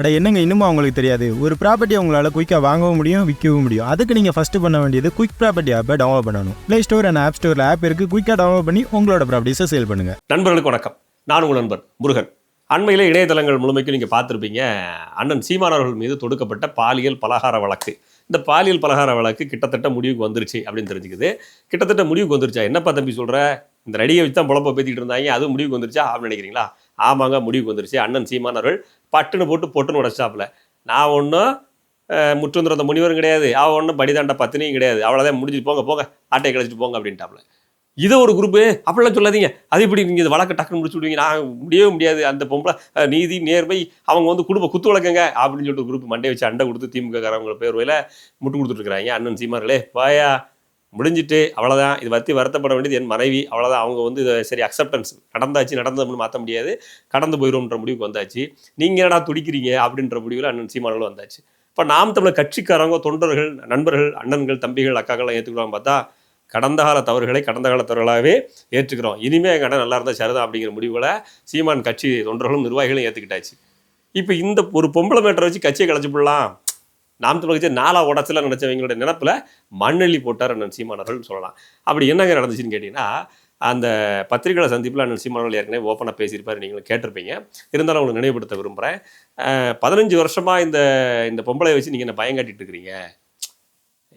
அட என்னங்க இன்னுமா அவங்களுக்கு தெரியாது? ஒரு ப்ராப்பர்ட்டி உங்களால் குயிக்காக வாங்கவும் முடியும் விற்கவும் முடியும். அதுக்கு நீங்கள் ஃபஸ்ட்டு பண்ண வேண்டியது குயிக் ப்ராப்பர்ட்டி ஆப்பை டவுன்லோட் பண்ணணும். ப்ளே ஸ்டோர் அண்ட் ஆப் ஸ்டோரில் ஆப் இருக்குது குயிக்காக டவுன்லோட் பண்ணி உங்களோட ப்ராப்பர்ட்டிஸை சேல் பண்ணுங்கள் நண்பர்களுக்கு வணக்கம். நான் உங்கள் நண்பர் முருகன். அண்மையில் இணையதளங்கள் முழுமைக்கும் நீங்கள் பார்த்துருப்பீங்க. அண்ணன் சீமான் அவர்கள் மீது தொடுக்கப்பட்ட பாலியல் பலகார வழக்கு. இந்த பாலியல் பலகார வழக்கு கிட்டத்தட்ட முடிவுக்கு வந்துருச்சு அப்படின்னு தெரிஞ்சுக்குது. கிட்டத்தட்ட முடிவுக்கு வந்துருச்சா? என்னப்பா தம்பி சொல்கிற இந்த நடிகை வச்சு தான் புழப்ப பேத்திட்டு இருந்தாங்க. அது முடிவுக்கு வந்துருச்சா? அப்படின்னு நினைக்கிறீங்களா? ஆமாங்க முடிவுக்கு வந்துருச்சு. அண்ணன் சீமானவர்கள் பட்டுன்னு போட்டு பொட்டுன்னு உடச்சாப்புல. நான் ஒன்றும் முற்றுந்திருந்த முனிவரும் கிடையாது. அவள் ஒன்றும் படிதாண்ட பத்தினியும் கிடையாது. அவ்வளோதான் முடிஞ்சிட்டு போங்க போங்க ஆட்டையை கழிச்சிட்டு போங்க அப்படின்ட்டாப்புல. இதை ஒரு குரூப்பு அப்படிலாம் சொல்லாதீங்க. அது இப்படி நீங்கள் இந்த வழக்கை டக்குன்னு முடிச்சு விடுவீங்க? நான் முடியவே முடியாது. அந்த பொம்பளை நீதி நேர்மை அவங்க வந்து குடும்ப குத்து வழக்கங்க அப்படின்னு சொல்லிட்டு குரூப் மண்டே வச்சு அண்டை கொடுத்து திமுக காரவங்க வயல முட்டு கொடுத்துட்ருக்குறாங்க அண்ணன் சீமார்களே பாயா முடிஞ்சிட்டு அவ்வளோதான் இது பற்றி வருத்தப்பட வேண்டியது என் மனைவி. அவ்வளோதான் அவங்க வந்து இதை சரி அக்செப்டன்ஸ் நடந்தாச்சு நடந்ததுன்னு மாற்ற முடியாது. கடந்து போயிடும்ன்ற முடிவுக்கு வந்தாச்சு. நீங்கள் என்னடா துடிக்கிறீங்க அப்படின்ற முடிவில் அண்ணன் சீமானர்களும் வந்தாச்சு. இப்போ நாம் தமிழ் கட்சிக்காரங்க தொண்டர்கள் நண்பர்கள் அண்ணன்கள் தம்பிகள் அக்காக்கள்லாம் ஏற்றுக்கலாம் பார்த்தா கடந்த கால தவறுகளை கடந்த கால தவறுகளாகவே ஏற்றுக்கிறோம். இனிமேல் எங்கள் அண்ணன் நல்லா இருந்தால் சரிதான் அப்படிங்கிற முடிவுகளை சீமான் கட்சி தொண்டர்களும் நிர்வாகிகளும் ஏற்றுக்கிட்டாச்சு இப்போ இந்த ஒரு பொம்பளை மேட்டரை வச்சு கட்சியை கலைச்சு போடலாம். நாம் தமிழ் கட்சி நாலா உடச்சல நினச்சவங்களோட நினப்பில் மண்ணெள்ளி போட்டார் அண்ணன் சீமானவர்கள் சொல்லலாம். அப்படி என்னங்க நடந்துச்சுன்னு கேட்டிங்கன்னா அந்த பத்திரிகைகளை சந்திப்பில் அண்ணன் சீமானவர்கள் ஏற்கனவே ஓப்பனாக பேசியிருப்பார் நீங்களும் கேட்டிருப்பீங்க. இருந்தாலும் உங்களுக்கு நினைவுபடுத்த விரும்புகிறேன் பதினஞ்சு வருஷமாக இந்த இந்த பொம்பளை வச்சு நீங்கள் என்ன பயங்காட்டிட்டு இருக்கிறீங்க?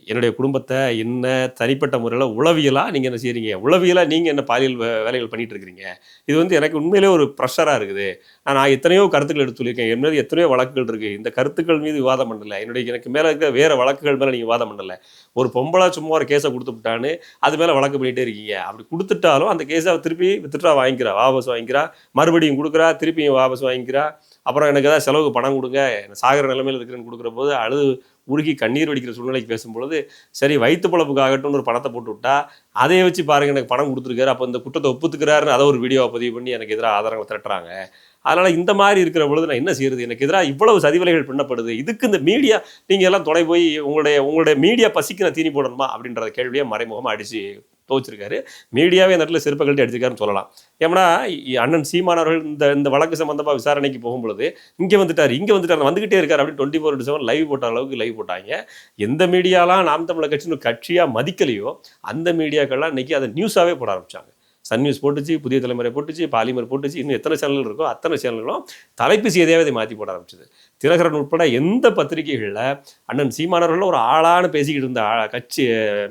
என்னுடைய குடும்பத்தை என்ன தனிப்பட்ட முறையில் உளவியலாக நீங்கள் என்ன செய்கிறீங்க உளவியலாக நீங்கள் என்ன பாலியல் வே- வேலைகள் பண்ணிகிட்டு இருக்கிறீங்க இது வந்து எனக்கு உண்மையிலே ஒரு ப்ரெஷராக இருக்குது. நான் எத்தனையோ கருத்துக்கள் எடுத்து சொல்லியிருக்கேன். என் மீது எத்தனையோ வழக்குகள் இருக்குது இந்த கருத்துக்கள் மீது விவாதம் பண்ணலை. என்னுடைய எனக்கு மேலே இருக்க வேறு வழக்குகள் மேலே நீங்கள் விவாதம் பண்ணலை. ஒரு பொம்பளை சும்மா ஒரு கேஸை கொடுத்து விட்டான்னு அது மேலே வழக்கு பண்ணிகிட்டே இருக்கீங்க. அப்படி கொடுத்துட்டாலும் அந்த கேஸை திருப்பி வித்துட்டா வாங்கிக்கிறா. வாபஸ் வாங்கிக்கிறா. மறுபடியும் கொடுக்குறா. திருப்பியும் வாபஸ் வாங்கிக்கிறா. அப்புறம் எனக்கு ஏதாவது செலவுக்கு பணம் கொடுங்க. சாகிற நிலைமையில் இருக்கிறேன்னு கொடுக்குற போது அழுது உருகி கண்ணீர் வடிக்கிற சூழ்நிலைக்கு பேசும்பொழுது சரி வயிற்று பொழப்புக்காகட்டும்னு ஒரு பணத்தை போட்டு விட்டா அதை வச்சு பாருங்க எனக்கு பணம் கொடுத்துருக்காரு அப்போ இந்த குற்றத்தை ஒப்புத்துக்கிறாருன்னு அதை ஒரு வீடியோவை பதிவு பண்ணி எனக்கு எதிராக ஆதாரங்களை திரட்டுறாங்க. அதனால் இந்த மாதிரி இருக்கிற பொழுது நான் என்ன செய்யறது? எனக்கு எதிராக இவ்வளவு சதிவலைகள் பின்னப்படுது. இதுக்கு இந்த மீடியா நீங்கள் எல்லாம் தொலை போய் உங்களுடைய உங்களுடைய மீடியா பசிக்கு நான் தீனி போடணுமா அப்படின்ற கேள்வியை மறைமுகமாக அடித்து துவச்சிருக்காரு மீடியாவே இந்த இடத்துல செருப்பை கழட்டி அடிச்சிருக்காருன்னு சொல்லலாம். ஏன்னா அண்ணன் சீமானவர்கள் இந்த இந்த வழக்கு சம்பந்தமாக விசாரணைக்கு போகும்பொழுது இங்கே வந்துட்டார் இங்கே வந்துட்டார் வந்துகிட்டே இருக்கார் அப்படின்னு டுவெண்ட்டி ஃபோர் செவன் லைவ் போட்ட அளவுக்கு லைவ் போட்டாங்க. எந்த மீடியாலாம் நாம் தமிழர் கட்சின்னு கட்சியாக மதிக்கலையோ அந்த மீடியாக்கள்லாம் இன்னைக்கு அதை நியூஸாகவே போட ஆரம்பிச்சாங்க. சன் நியூஸ் போட்டுச்சு புதிய தலைமுறை போட்டுச்சு பாலிமர் போட்டுச்சு இன்னும் எத்தனை சேனல்கள் இருக்கோ அத்தனை சேனல்களும் தலைப்பு செய்தியாகவே அதை மாற்றி போட ஆரம்பிச்சது. திலகரன் உட்பட எந்த பத்திரிகைகளில் அண்ணன் சீமானவர்கள் ஒரு ஆளான பேசிக்கிட்டு இருந்த கட்சி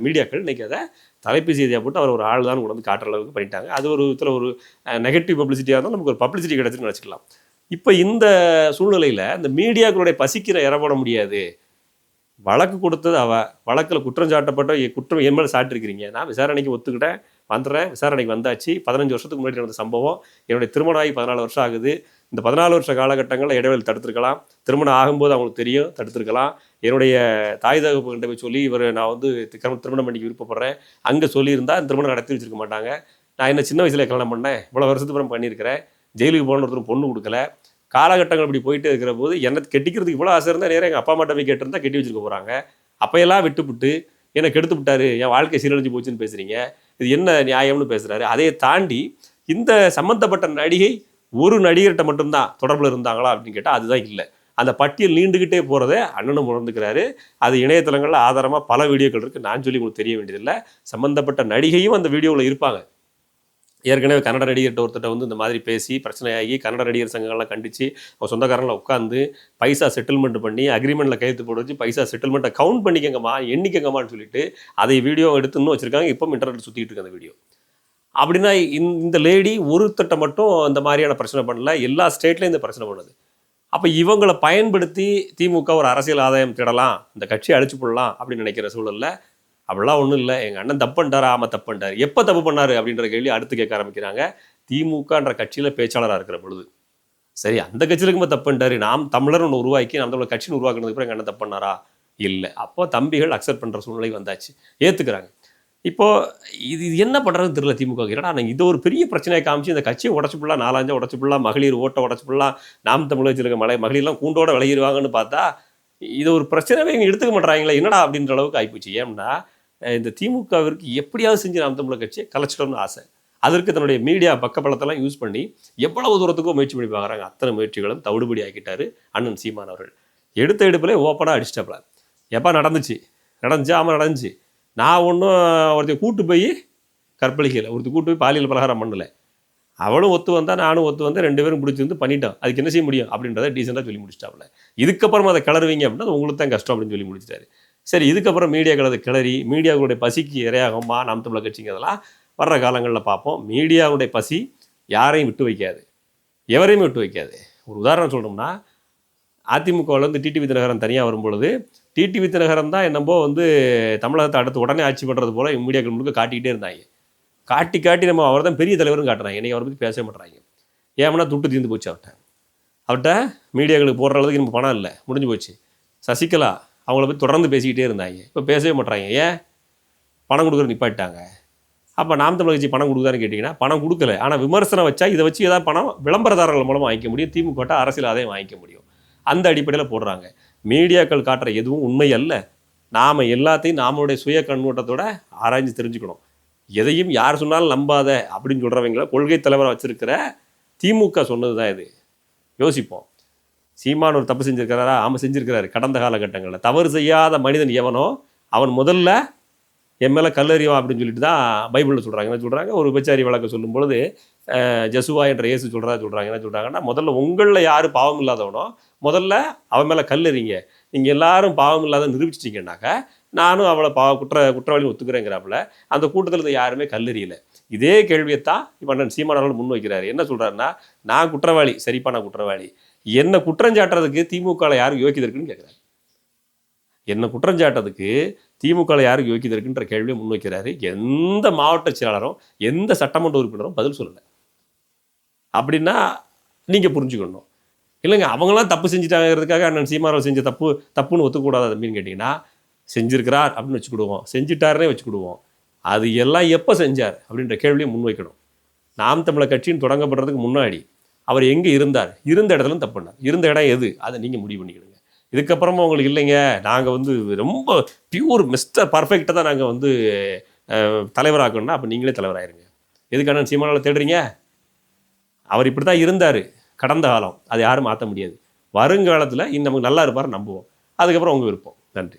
மீடியாக்கள் இன்றைக்கி அதை தலைப்பு செய்தியாக போட்டு அவர் ஒரு ஆள் தான் கொண்டு வந்து காட்டுற அளவுக்கு பண்ணிட்டாங்க. அது ஒரு விதத்தில் ஒரு நெகட்டிவ் பப்ளிசிட்டியாக இருந்தால் நமக்கு ஒரு பப்ளிசிட்டி கிடைச்சுன்னு நினச்சிக்கலாம். இப்போ இந்த சூழ்நிலையில் இந்த மீடியாக்களுடைய பசிக்கிற இறப்பட முடியாது. வழக்கு கொடுத்தது அவ வழக்கில் குற்றம் சாட்டப்பட்ட குற்றம் என் மேலே சாட்டிருக்கிறீங்க. நான் விசாரணைக்கு ஒத்துக்கிட்டேன். வந்துடுறேன் விசாரணைக்கு வந்தாச்சு. பதினஞ்சு வருஷத்துக்கு முன்னாடி நடந்த சம்பவம். என்னுடைய திருமணம் ஆகி பதினாலு வருஷம் ஆகுது. இந்த பதினாலு வருஷ காலகட்டங்களில் இடைவெளி தடுத்துருக்கலாம். திருமணம் ஆகும்போது அவங்களுக்கு தெரியும் தடுத்துருக்கலாம். என்னுடைய தாய் தகப்புகிட்ட போய் சொல்லி இவர் நான் வந்து திருமணம் திருமணம் பண்ணிக்க விருப்பப்படுறேன். அங்கே சொல்லியிருந்தால் இந்த திருமணம் நடத்தி வச்சிருக்க மாட்டாங்க. நான் என்ன சின்ன வயசில் கல்யாணம் பண்ணேன். இவ்வளோ வருஷத்துக்கு அப்புறம் பண்ணியிருக்கிறேன். ஜெயிலுக்கு போன ஒருத்தரும் பொண்ணு கொடுக்கல. காலகட்டங்கள் இப்படி போயிட்டே இருக்கிற போது என்ன கெட்டிக்கிறதுக்கு இவ்வளோ ஆசை இருந்தால் நேராக எங்கள் அப்பா அம்மாட்ட போய் கேட்டிருந்தா கெட்டி வச்சுருக்க போகிறாங்க அப்பையெல்லாம் விட்டுப்புட்டு என்னை கெடுத்து விட்டாரு? என் வாழ்க்கை சீரழிஞ்சு போச்சுன்னு பேசுறீங்க. இது என்ன நியாயம்னு பேசுகிறாரு அதை தாண்டி இந்த சம்மந்தப்பட்ட நடிகை ஒரு நடிகர்கிட்ட மட்டும்தான் தொடர்பில் இருந்தாங்களா அப்படின்னு கேட்டால் அதுதான் இல்லை. அந்த பட்டியல் நீண்டுகிட்டே போகிறத அண்ணனும் உணர்ந்துக்கிறாரு. அது இணையதளங்களில் ஆதாரமாக பல வீடியோக்கள் இருக்குது நான் சொல்லி உங்களுக்கு தெரிய வேண்டியதில்லை. சம்மந்தப்பட்ட நடிகையும் அந்த வீடியோவில் இருப்பாங்க. ஏற்கனவே கன்னட நடிகர்கிட்ட ஒருத்தட்ட வந்து இந்த மாதிரி பேசி பிரச்சனையாகி கன்னட நடிகர் சங்கங்கள்லாம் கண்டித்து அவங்க சொந்தக்காரங்களை உட்காந்து பைசா செட்டில்மெண்ட் பண்ணி அக்ரிமெண்ட்டில் கையெழுத்து போட்டு வச்சு பைசா செட்டில்மெண்ட்டை கவுண்ட் பண்ணிக்கங்கம்மா எண்ணிக்கங்கம்மான்னு சொல்லிட்டு அதை வீடியோ எடுத்துன்னு வச்சுருக்காங்க. இப்போ இன்டர்நெட் சுற்றிட்டு இருக்கு அந்த வீடியோ அப்படின்னா இந்த- லேடி ஒருத்தட்ட மட்டும் இந்த மாதிரியான பிரச்சனை பண்ணல. எல்லா ஸ்டேட்லேயும் இந்த பிரச்சனை பண்ணுது. அப்போ இவங்களை பயன்படுத்தி திமுக ஒரு அரசியல் ஆதாயம் தேடலாம். இந்த கட்சியை அழிச்சு போடலாம் அப்படின்னு நினைக்கிற சூழலில் அப்படிலாம் ஒன்றும் இல்லை. எங்கள் அண்ணன் தப்பு பண்ணிட்டாரா ஆமாம் தப்பு பண்ணிட்டார். எப்போ தப்பு பண்ணார் அப்படின்ற கேள்வி அடுத்து கேட்க ஆரம்பிக்கிறாங்க. திமுகன்ற கட்சியில் பேச்சாளராக இருக்கிற பொழுது. சரி அந்த கட்சியில் இருக்கும்போது தப்பு பண்ணிட்டாரு. நாம் தமிழர் ஒன்று உருவாக்கி நாம் தமிழர் கட்சின்னு உருவாக்குனதுக்கு அப்புறம் எங்கள் அண்ணன் தப்பு பண்ணாரா? இல்லை. அப்போ தம்பிகள் அக்செப்ட் பண்ணுற சூழ்நிலை வந்தாச்சு. ஏற்றுக்கிறாங்க இப்போது இது இது என்ன பண்ணுறதுன்னு தெரியல திமுக என்னடா நாங்கள் இது ஒரு பெரிய பிரச்சனையை காமிச்சு இந்த கட்சியை உடச்சுப்பிடலாம் நாலஞ்சா நாலாஞ்சா உடச்சு மகளிர் ஓட்டை உடச்சு நாம் தமிழ் வச்சிருக்க மலை மகளிர்லாம் கூண்டோட விளையிடுவாங்கன்னு பார்த்தா இது ஒரு பிரச்சனையே இவங்க எடுத்துக்க மாட்டாங்களே என்னடா அப்படின்ற அளவுக்கு ஆயிப்போச்சு. ஏன்னா இந்த திமுகவிற்கு எப்படியாவது செஞ்சு நாம் தமிழர் கட்சியை கலைச்சிட்டோம்னு ஆசை. அதற்கு தன்னுடைய மீடியா பக்கப்பலத்தெல்லாம் யூஸ் பண்ணி எவ்வளவு தூரத்துக்கும் முயற்சி பண்ணி பார்க்குறாங்க. அத்தனை முயற்சிகளும் தவிடுபடி ஆக்கிட்டாரு அண்ணன் சீமான் அவர்கள். எடுத்த எடுப்பில் ஓப்பனாக அடிச்சிட்டாப்ல எப்போ நடந்துச்சு? நடந்துச்சு? ஆமாம் நடந்துச்சு. நான் ஒன்றும் ஒருத்தர் கூட்டு போய் கற்பழிக்கலை. ஒருத்தர் கூட்டு போய் பாலியல் பலகாரம் பண்ணலை. அவளும் ஒத்து வந்தால் நானும் ஒத்து வந்தேன் ரெண்டு பேரும் பிடிச்சி வந்து பண்ணிட்டோம். அதுக்கு என்ன செய்ய முடியும்? அப்படின்றத டீசெண்டாக சொல்லி முடிச்சிட்டாப்புல. இதுக்கப்புறம் அதை கிளறுவீங்க அப்படின்னா உங்களுக்கு தான் கஷ்டம் அப்படின்னு சொல்லி முடிச்சிட்டாரு. சரி இதுக்கப்புறம் மீடியாக்களது கிளறி மீடியாவுடைய பசிக்கு இரையாகுமா. நாம் தமிழர் கட்சிங்க அதெல்லாம் வர்ற காலங்களில் பார்ப்போம். மீடியாவுடைய பசி யாரையும் விட்டு வைக்காது. எவரையுமே விட்டு வைக்காது. ஒரு உதாரணம் சொல்லணும்னா அதிமுகவிலேருந்து டிடிவி தினகரன் தனியாக வரும்பொழுது டிடிவி தினகரன் தான் என்னம்போ வந்து தமிழகத்தை அடுத்து உடனே ஆட்சி பண்ணுறது போல மீடியாக்கள் முழுக்க காட்டிக்கிட்டே இருந்தாங்க. காட்டி காட்டி நம்ம அவர் தான் பெரிய தலைவரும் காட்டுறாங்க. என்னை அவரை பற்றி பேச மாட்டுறாங்க ஏன்னா துட்டு தீர்ந்து போச்சு அவர்கிட்ட அவர்கிட்ட மீடியாக்களுக்கு போடுற அளவுக்கு நம்ம பணம் இல்லை. முடிஞ்சு போச்சு. சசிகலா அவங்கள போய் தொடர்ந்து பேசிக்கிட்டே இருந்தாங்க. இப்போ பேசவே மாட்றாங்க. ஏன்? பணம் கொடுக்குற நிப்பாட்டாங்க அப்போ நாம் தமிழ் கட்சி பணம் கொடுக்குதான்னு கேட்டிங்கன்னா பணம் கொடுக்கல. ஆனால் விமர்சனம் வச்சா இதை வச்சு ஏதாவது பணம் விளம்பரதாரர்கள் மூலமாக வாங்கிக்க முடியும். திமுக அரசியல் ஆதாயம் வாங்கிக்க முடியும். அந்த அடிப்படையில் போடுறாங்க. மீடியாக்கள் காட்டுற எதுவும் உண்மை அல்ல. நாம் எல்லாத்தையும் நாமளுடைய சுய கண்ணோட்டத்தோட ஆராய்ஞ்சு தெரிஞ்சுக்கணும். எதையும் யார் சொன்னாலும் நம்பாத அப்படின்னு சொல்கிறவங்கள கொள்கை தலைவராக வச்சுருக்கிற திமுக சொன்னது தான் இது. யோசிப்போம். சீமான் ஒரு தப்பு செஞ்சுருக்கிறாரா? ஆமாம் செஞ்சுருக்கிறாரு. கடந்த காலகட்டங்களில். தவறு செய்யாத மனிதன் எவனோ அவன் முதல்ல என் மேலே கல்லறிவா அப்படின்னு சொல்லிட்டு தான் பைபிளில் சொல்கிறாங்க என்ன சொல்கிறாங்க ஒரு உபச்சாரி வழக்கு சொல்லும் பொழுது ஜெசுவா என்ற இயேசு சொல்கிறதா சொல்கிறாங்க என்ன சொல்கிறாங்கன்னா முதல்ல உங்களில் யார் பாவம் இல்லாதவனோ முதல்ல அவன் மேலே கல்லறிங்க நீங்கள் எல்லாரும் பாவம் இல்லாத நிரூபிச்சிட்டிங்கன்னாக்க நானும் அவளை பாவ குற்ற குற்றவாளி ஒத்துக்கிறேங்கிறாப்புல அந்த கூட்டத்தில் இருந்த யாருமே கல்லறியல இதே கேள்வியைத்தான் இப்போ அண்ணன் சீமானவர்கள் முன் வைக்கிறாரு என்ன சொல்கிறாருன்னா நான் குற்றவாளி சரிப்பா நான் குற்றவாளி. என்ன குற்றஞ்சாட்டுறதுக்கு திமுகவில் யாருக்கு யோக்கியது இருக்குன்னு கேட்குறாரு என்ன குற்றஞ்சாட்டதுக்கு திமுகவில் யாருக்கு யோக்கியது இருக்குன்ற கேள்வியை முன்வைக்கிறாரு எந்த மாவட்ட செயலாளரும் எந்த சட்டமன்ற உறுப்பினரும் பதில் சொல்லலை. அப்படின்னா நீங்கள் புரிஞ்சுக்கணும். இல்லைங்க அவங்களாம் தப்பு செஞ்சுட்டாங்கிறதுக்காக அண்ணன் சீமாராவ் செஞ்ச தப்பு தப்புன்னு ஒத்துக்கூடாது அப்படின்னு கேட்டிங்கன்னா செஞ்சிருக்கிறார் அப்படின்னு வச்சுக்கிடுவோம். செஞ்சுட்டாருனே வச்சுக்கிடுவோம். அது எல்லாம் எப்போ செஞ்சார் அப்படின்ற கேள்வியை முன்வைக்கணும் நாம் தமிழர் கட்சின்னு தொடங்கப்படுறதுக்கு முன்னாடி அவர் எங்கே இருந்தார்? இருந்த இடத்துல தப்பு பண்ணார். இருந்த இடம் எது? அதை நீங்கள் முடிவு பண்ணிக்கிடுங்க. இதுக்கப்புறமா உங்களுக்கு இல்லைங்க. நாங்கள் வந்து ரொம்ப பியூர் மிஸ்டர் பர்ஃபெக்டாக தான் நாங்கள் வந்து தலைவராக்கணும்னா அப்போ நீங்களே தலைவராயிருங்க. எதுக்கான சீமானால் தேடுறீங்க? அவர் இப்படி தான் இருந்தார். கடந்த காலம். அதை யாரும் மாற்ற முடியாது. வருங்காலத்தில் இன்னும் நமக்கு நல்லா இருப்பார் நம்புவோம். அதுக்கப்புறம் உங்கள் விருப்பம். நன்றி.